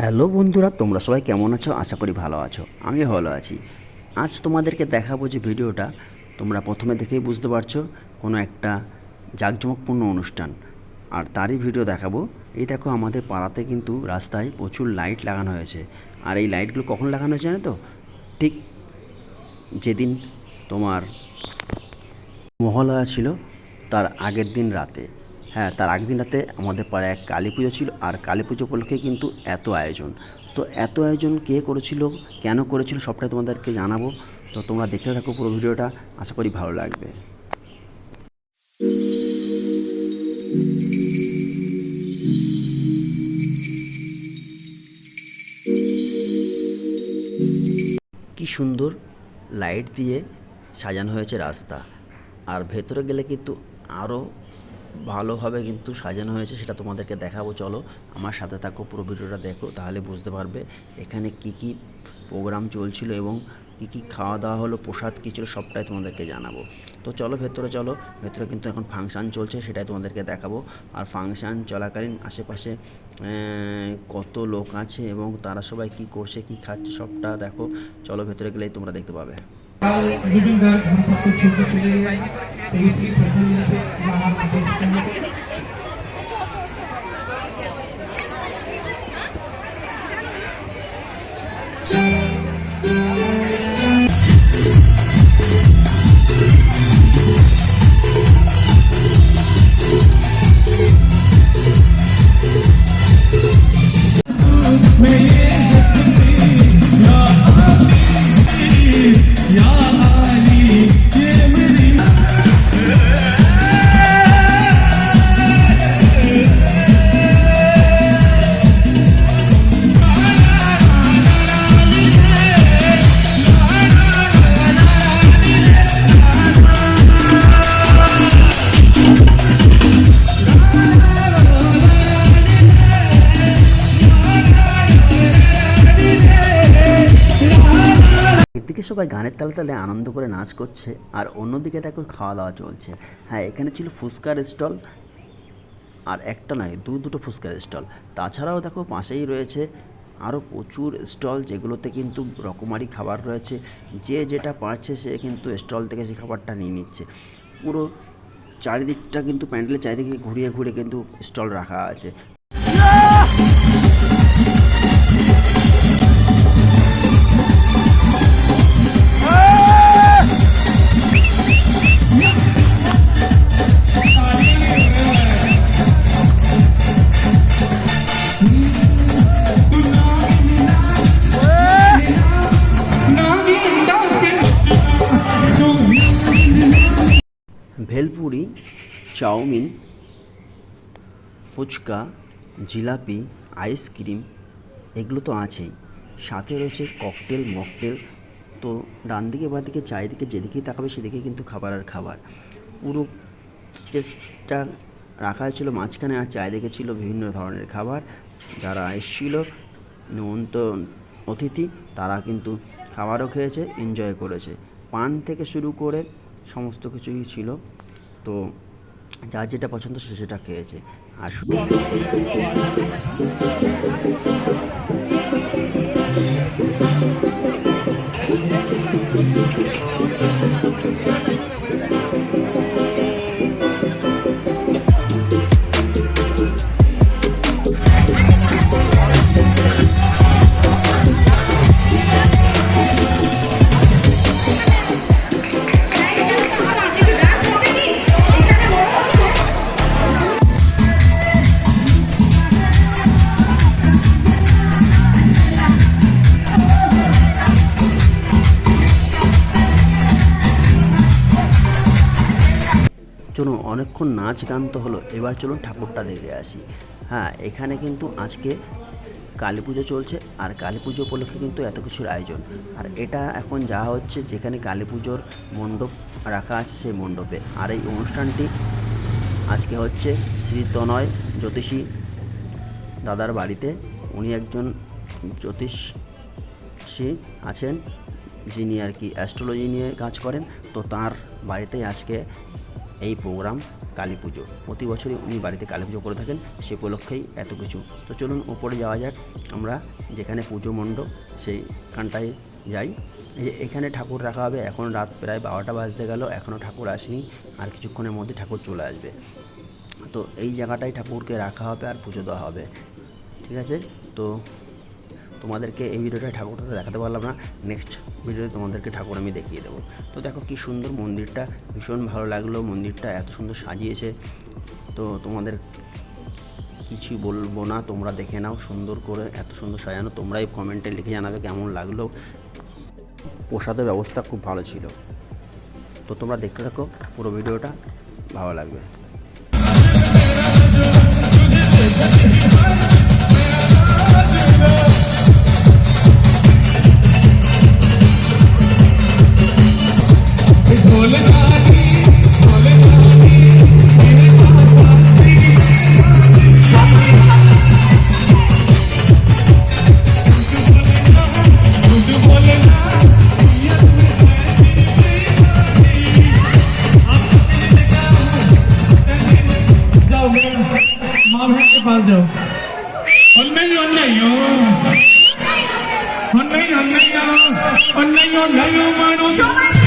Hello বন্ধুরা, তোমরা সবাই কেমন আছো? আশা করি ভালো আছো। আমি ভালো আছি। আজ তোমাদেরকে দেখাবো যে ভিডিওটা তোমরা প্রথমে দেখেই বুঝতে পারছ, কোনো একটা জাঁকজমকপূর্ণ অনুষ্ঠান। আর তারই ভিডিও দেখাবো। এই দেখো, আমাদের পাড়াতে কিন্তু রাস্তায় প্রচুর লাইট লাগানো হয়েছে। আর এই লাইটগুলো কখন লাগানো হয়েছে জানো তো? ঠিক যেদিন তোমার মহালয়া ছিল, তার আগের দিন রাতে। হ্যাঁ তার আগের দিন রাতে আমাদের পাড়ায় এক কালী পুজো ছিল আর কালী পুজো উপলক্ষে কিন্তু এত আয়োজন। তো এত আয়োজন কে করেছিল, কেন করেছিল সবটাই তোমাদেরকে জানাব। তো তোমরা দেখতে থাকো পুরো ভিডিওটা, আশা করি ভালো লাগবে। কি সুন্দর লাইট দিয়ে সাজানো হয়েছে রাস্তা। আর ভেতরে গেলে কিন্তু আরও ভালোভাবে কিন্তু সাজানো হয়েছে সেটা তোমাদেরকে দেখাবো চলো আমার সাথে থাকো পুরো ভিডিওটা দেখো তাহলে বুঝতে পারবে এখানে কি কি প্রোগ্রাম চলছিল এবং কি কি খাওয়া দাওয়া হলো প্রসাদ কী ছিল সবটাই তোমাদেরকে জানাব তো চলো ভেতরে চলো ভেতরে কিন্তু এখন ফাংশান চলছে সেটাই তোমাদেরকে দেখাবো আর ফাংশান চলাকালীন আশেপাশে কত লোক আছে এবং তারা সবাই কি করছে কি খাচ্ছে সবটা দেখো চলো ভেতরে গেলেই তোমরা দেখতে পাবে Me সবাই গানের তালে তালে আনন্দ করে নাচ করছে, আর অন্যদিকে দেখো খাওয়া দাওয়া চলছে। হ্যাঁ এখানে ছিল ফুচকার স্টল, আর একটা নয়, দু দুটো ফুচকার স্টল। তাছাড়াও দেখো পাশেই রয়েছে আরও প্রচুর স্টল, যেগুলোতে কিন্তু রকমারি খাবার রয়েছে। যে যেটা পারছে সে কিন্তু স্টল থেকে সেই খাবারটা নিয়ে নিচ্ছে। পুরো চারিদিকটা কিন্তু প্যান্ডেলের চারিদিকে ঘুরিয়ে ঘুরে কিন্তু স্টল রাখা আছে। Bhelpuri, chow mein, phuchka, jilapi ice cream এগুলো তো আছেই। সাথে রয়েছে ককটেল মকটেল তো ডান দিকে বা দিকে চারিদিকে যেদিকেই তাকাবে সেদিকে কিন্তু খাবার আর খাবার। পুরো স্টেজটা রাখা হয়েছিল মাঝখানে আর চারিদিকে ছিল বিভিন্ন ধরনের খাবার। যারা এসেছিল নিমন্ত অতিথি, তারা কিন্তু খাবারও খেয়েছে এনজয় করেছে। পান থেকে শুরু করে সমস্ত কিছুই ছিল। তো যার যেটা পছন্দ সে সেটা খেয়েছে। আর শুধু চলুন অনেকক্ষণ নাচ গান তো হলো, এবার চলুন ঠাকুরটা দেখে আসি। হ্যাঁ এখানে কিন্তু আজকে কালী পুজো চলছে, আর কালী পুজো উপলক্ষে কিন্তু এত কিছুর আয়োজন। আর এটা এখন যা হচ্ছে, যেখানে কালী পুজোর মণ্ডপ রাখা আছে সেই মণ্ডপে। আর এই অনুষ্ঠানটি আজকে হচ্ছে শ্রী তনয় জ্যোতিষী দাদার বাড়িতে। উনি একজন জ্যোতিষী আছেন, যিনি আর কি অ্যাস্ট্রোলজি নিয়ে কাজ করেন। তো তার বাড়িতেই আজকে এই প্রোগ্রাম কালী পুজো। প্রতি বছরই উনি বাড়িতে কালী পুজো করে থাকেন, সে উপলক্ষেই এত কিছু। তো চলুন উপরে যাওয়া যাক। আমরা যেখানে পুজো মণ্ডপ সেইখানটায় যাই। যে এখানে ঠাকুর রাখা হবে, এখন রাত প্রায় বারোটা বাজতে গেল এখনও ঠাকুর আসেনি, আর কিছুক্ষণের মধ্যে ঠাকুর চলে আসবে। তো এই জায়গাটায় ঠাকুরকে রাখা হবে আর পুজো দেওয়া হবে। ঠিক আছে? তো তোমাদেরকে এই ভিডিওটা ঠাকুরটা দেখাতে পারলাম না। নেক্সট ভিডিওতে তোমাদেরকে ঠাকুর আমি দেখিয়ে দেবো। তো দেখো কি সুন্দর মন্দিরটা, ভীষণ ভালো লাগল। মন্দিরটা এত সুন্দর সাজিয়েছে। তো তোমাদের কিছুই বলব না, তোমরা দেখে নাও সুন্দর করে, এত সুন্দর সাজানো। তোমরাই কমেন্টে লিখে জানাবে কেমন লাগল। প্রসাদের ব্যবস্থা খুব ভালো ছিল। তো তোমরা দেখতে থাকো, পুরো ভিডিওটা ভালো লাগবে। no, no, no, no, no.